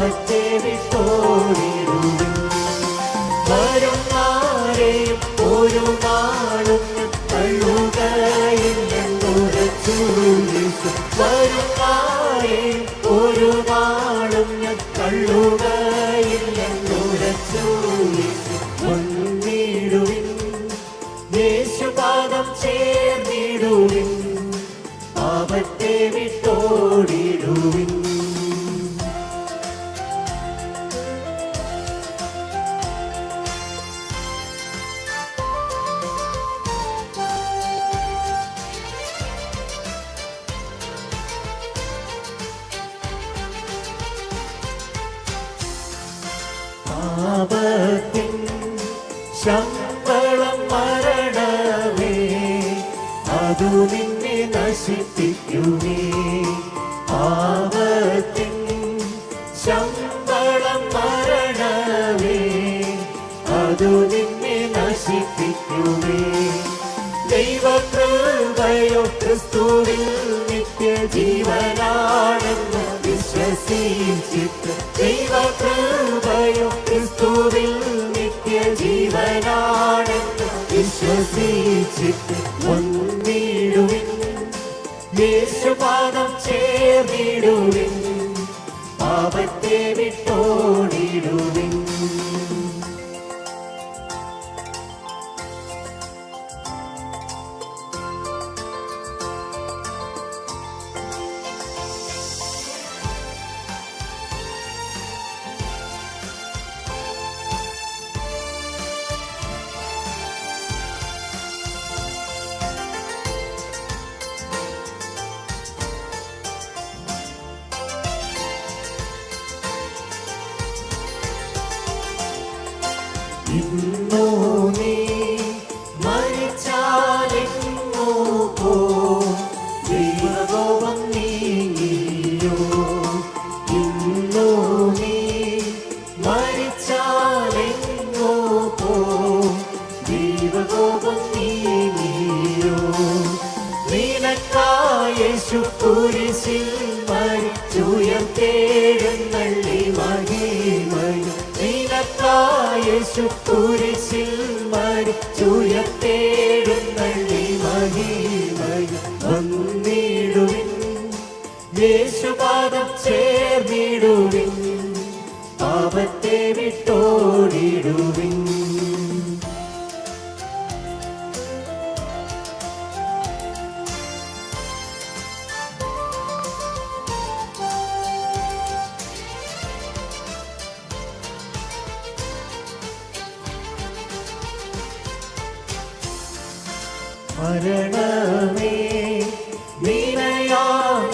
പാപത്തെ വിട്ടോടിടുവിൻ വരുന്നാരെയും ഒരു നാളും വരുന്നാരെയും ഒരു പാപത്തിൻ ശമ്പളം മരണമേ അതു നിന്നെ നശിപ്പിക്കുമേ പാപത്തിൻ ശമ്പളം മരണമേ അതു ക്രിസ്തുവിൽ നിത്യജീവനാണെന്ന് വിശ്വസിച്ചിട്ട് ജീവകൃപയോ ക്രിസ്തുവിൽ നിത്യജീവനാണെന്ന് വിശ്വസിച്ചിട്ട് ഒന്നിടുവിൽ യേശുപാദം ചേർന്നിടുവിൻ. You know. നിനക്കായേശു കുരിശിൽ മരിച്ചുയർത്തേഴുന്നള്ളി മഹിമയും വന്നിടുവിൻ. യേശുപാദം ചേർന്നിടുവിൻ പാപത്തെ വിട്ടോടിടുവിൻ. മരണമേ വിനയാ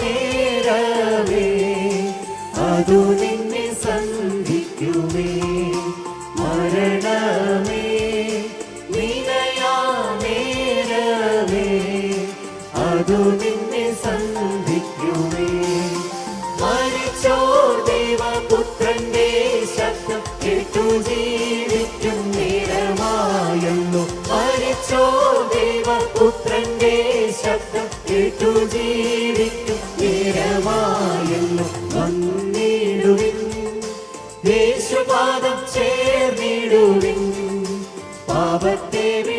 നേരവേ അതു നിന്നെ സന്ധിക്കുമേ. മരണമേ വിനയാ നേരവേ അതു നിന്നെ സന്ധിക്കുമേ. മരിച്ചോ ദേവപുത്രന്റെ ശബ്ദം കേട്ടു ജീവിക്കും ദേവപുത്രന്റെ ശബ്ദം കേട്ടു ജീവിക്കും. നേരമായല്ലോ വന്നിടുവിൻ. യേശുപാദം ചേർന്നിടുവിൻ. പാപത്തെ വിട്ടോടി